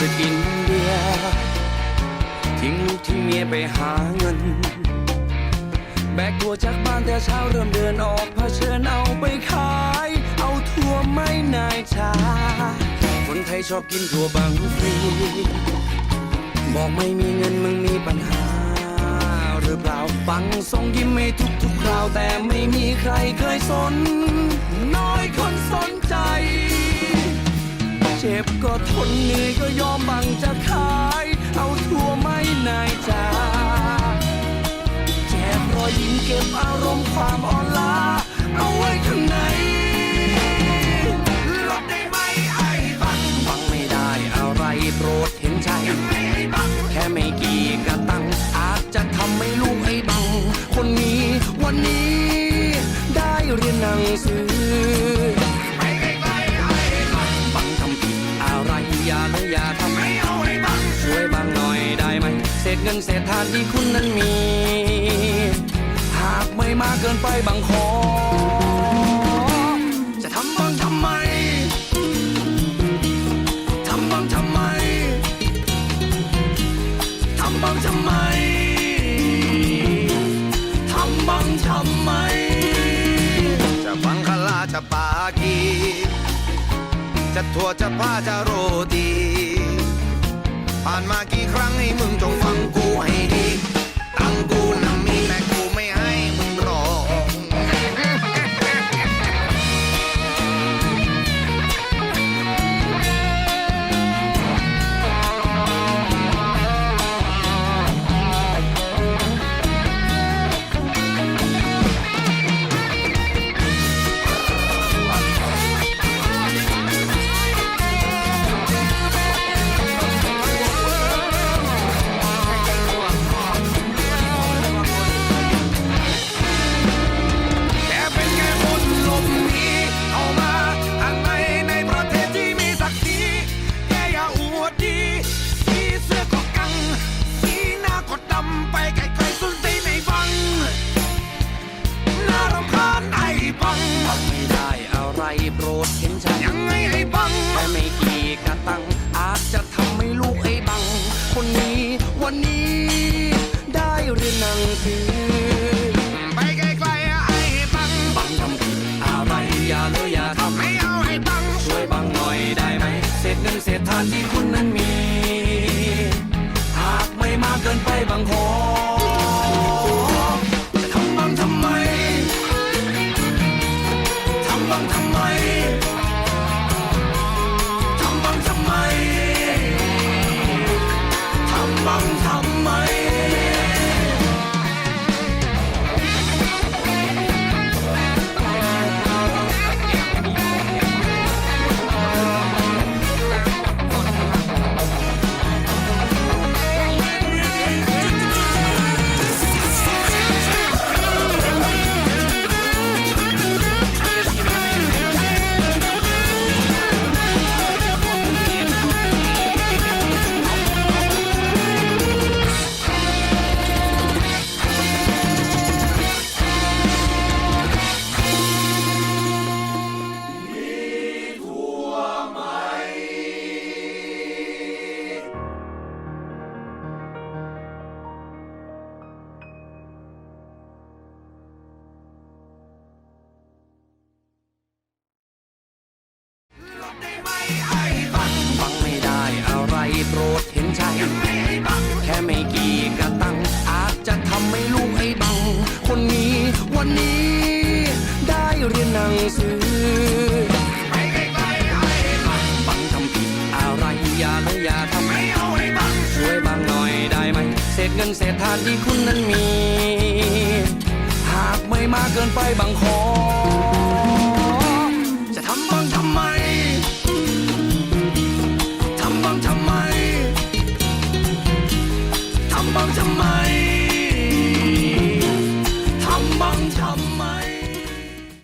จะกินเบียทิ้งลูกทิ้งเมียไปหาเงิน แบกตัวจากบ้านแต่เช้าเริ่มเดินออกเผชิญเอาไปขาย เอาทั่วไม่นายชาคนไทยชอบกินทั่วบางฟรีบอกไม่มีเงินมึงมีปัญหา หรือเปล่าฟังทรงยิ้มไม่ทุกทุกคราวแต่ไม่มีใครเคยสน น้อยคนสนใจ เจ็บก็ทนเหนื่อยก็ยอมบังจะขาย เอาทั่วไม่นายจาแจกรอยยิ้มเก็บอารมณ์ความอ่อนล้าเอาไว้ข้างในลดได้ไหมไอ้บังฟังไม่ได้อะไรโปรดเห็นใจ แค่ไม่กี่กระตัง อาจจะทำให้ลูกไอ้บัง คนนี้วันนี้ได้เรียนหนังสือ อย่าเลยอย่าทำให้เอาให้บังช่วยบังหน่อยได้ไหมเศษเงินเศษทานที่คุณนั้นมี หากไม่มากเกินไปบังขอ จะทำบังทำไมทำบังทำไมทำบังทำไมทำบังทำไม จะบังคลาจะปากี จะถั่วจะผ้าจะโรตี ผ่านมากี่ครั้งให้มึงจงฟังกูให้ดี ตั้งกูน โปรดเห็นใจยังไงไอ้บังแค่ไม่กี่กระตัง อาจจะทำให้ลูกไอ้บัง คนนี้วันนี้ได้เรียนหนังสือไปไกลๆไอ้บังบังทำผิดอะไรอย่าเลยอย่าทำไม่เอาไอ้บังช่วยบังหน่อยได้ไหมเศษเงินเศษทานที่คุณนั้นมี หากไม่มากเกินไปบังขอ เรียนหนังสือไปไกลๆไอ้บังบังทำผิดอะไรอย่าเลยอย่าทำไม่เอาให้บังช่วยบังหน่อยได้ไหมเศษเงินเศษทานที่คุณนั้นมี หากไม่มากเกินไปบังขอ